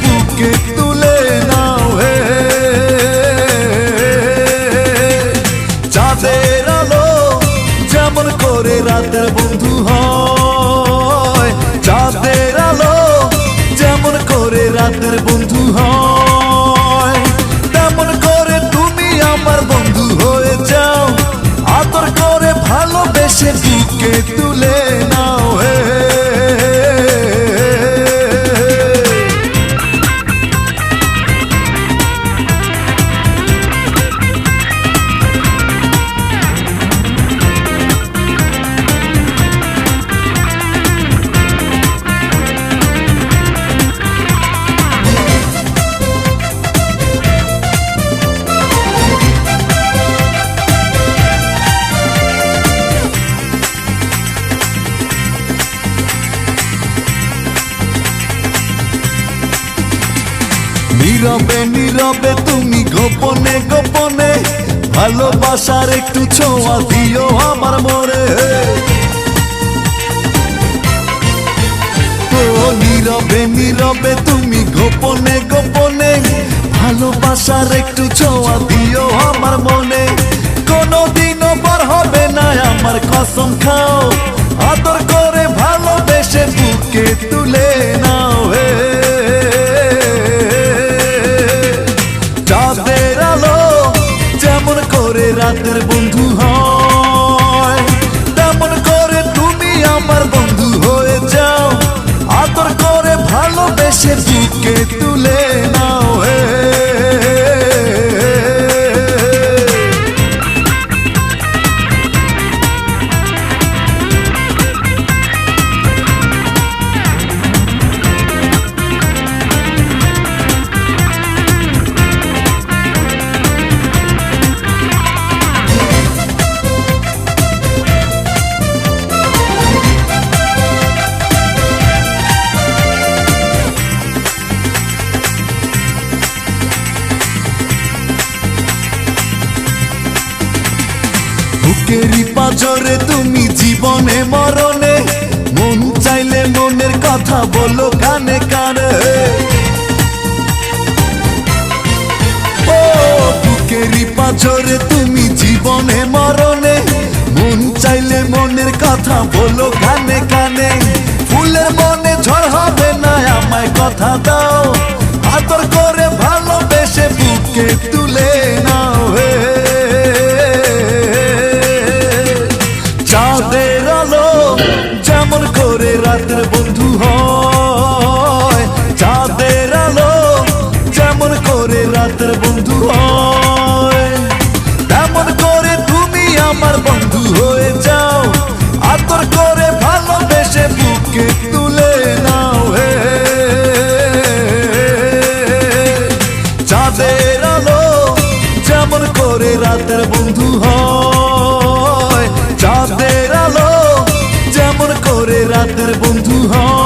বুকে তুলে নাও হে। চাঁদের আলো যেমন করে রাতের নীরবে নীরবে তুমি গোপনে গোপনে ভালোবাসার একটু ছোঁয়া দিও আমার ও নীরবে নীরবে তুমি গোপনে গোপনে ভালোবাসার একটু ছোঁয়া দিও আমার মনে। কোনোদিনও বার হবে না আমার কসম খাও, আদর করে ভালোবেসে বুকে তুলে নাও। বুকেরই পাজরে তুমি জীবনে মরণে। মন চাইলে মনের কথা বলো কানে কানে। ও বুকেরই পাজরে তুমি জীবনে মরণে। মন চাইলে মনের কথা বলো কানে কানে। ফুলের মনে ঝড় হবে না, আমায় কথা যেমন করে রাতের বন্ধু হয়, চাঁদের আলো যেমন করে রাতের বন্ধু হয়, তেমন করে তুমি আমার বন্ধু হয়ে যাও, আদর করে ভালোবেসে বুকে তুলে নাও হে। চাঁদের আলো যেমন করে রাতের বন্ধু হয় করে রাতের বন্ধু হয়।